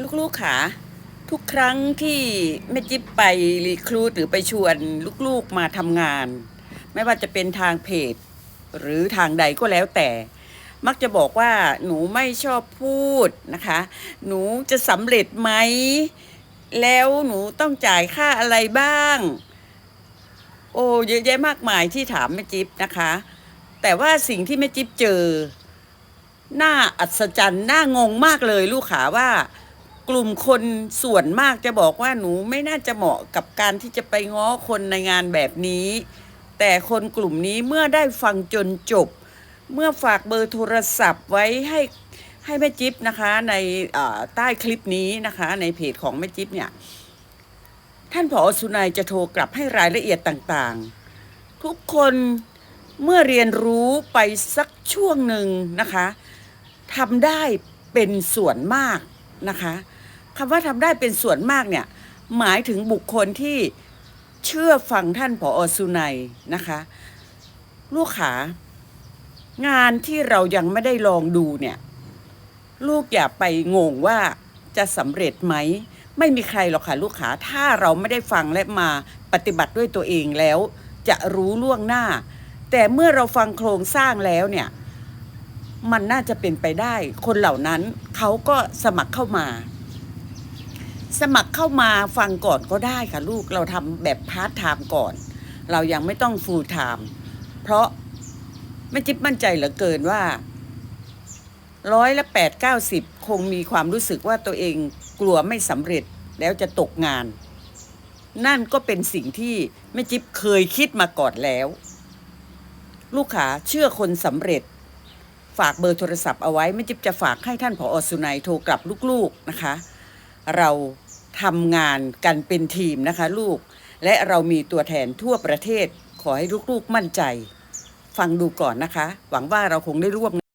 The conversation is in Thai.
ลูกๆค่ะทุกครั้งที่แม่จิ๊บไปรีครูดหรือไปชวนลูกๆมาทำงาน ไม่ว่าจะเป็นทางเพจ หรือทางใดก็แล้วแต่ มักจะบอกว่าหนูไม่ชอบพูดนะคะ หนูจะสำเร็จไหม แล้วหนูต้องจ่ายค่าอะไรบ้าง โอ้เยอะแยะมากมายที่ถามแม่จิ๊บนะคะ แต่ว่าสิ่งที่แม่จิ๊บเจอ น่าอัศจรรย์น่างงมากเลยลูกขาว่า กลุ่มคนส่วนมากจะบอกว่าหนูไม่น่าจะเหมาะกับการที่จะไปง้อคนในงานแบบนี้ แต่คนกลุ่มนี้เมื่อได้ฟังจนจบ เมื่อฝากเบอร์โทรศัพท์ไว้ให้ให้แม่จิ๊บนะคะในใต้คลิปนี้นะคะ ในเพจของแม่จิ๊บเนี่ย ท่านผอสุนัยจะโทรกลับให้รายละเอียดต่างๆ ทุกคนเมื่อเรียนรู้ไปสักช่วงหนึ่งนะคะทำได้เป็นส่วนมากนะคะ คำว่าทำได้เป็นส่วนมากเนี่ยหมายถึงบุคคลที่เชื่อฟังท่านผอสุนัยนะคะ ลูกขางานที่เรายังไม่ได้ลองดูเนี่ย ลูกอย่าไปงงว่าจะสำเร็จไหม ไม่มีใครหรอกค่ะลูกขาถ้าเราไม่ได้ฟังและมาปฏิบัติด้วยตัวเองแล้ว จะรู้ล่วงหน้า แต่เมื่อเราฟังโครงสร้างแล้วเนี่ย มันน่าจะเป็นไปได้ คนเหล่านั้นเขาก็สมัครเข้ามา สมัครเข้ามาฟังก่อนก็ได้ค่ะลูกเราทำแบบพาร์ทไทม์ก่อน เรายังไม่ต้องฟูลไทม์เพราะแม่จิ๊บมั่นใจเหลือเกินว่าร้อยละแปดเก้าสิบคงมีความรู้สึกว่าตัวเองกลัวไม่สำเร็จแล้วจะตกงาน นั่นก็เป็นสิ่งที่แม่จิ๊บเคยคิดมาก่อนแล้ว ลูกค้าเชื่อคนสำเร็จ ฝากเบอร์โทรศัพท์เอาไว้แม่จิ๊บจะฝากให้ท่านผออสุนัยโทรกลับลูกๆนะคะ เรา ทำงานกันเป็นทีมนะคะลูก และเรามีตัวแทนทั่วประเทศขอให้ลูกๆมั่นใจ ฟังดูก่อนนะคะ หวังว่าเราคงได้ร่วม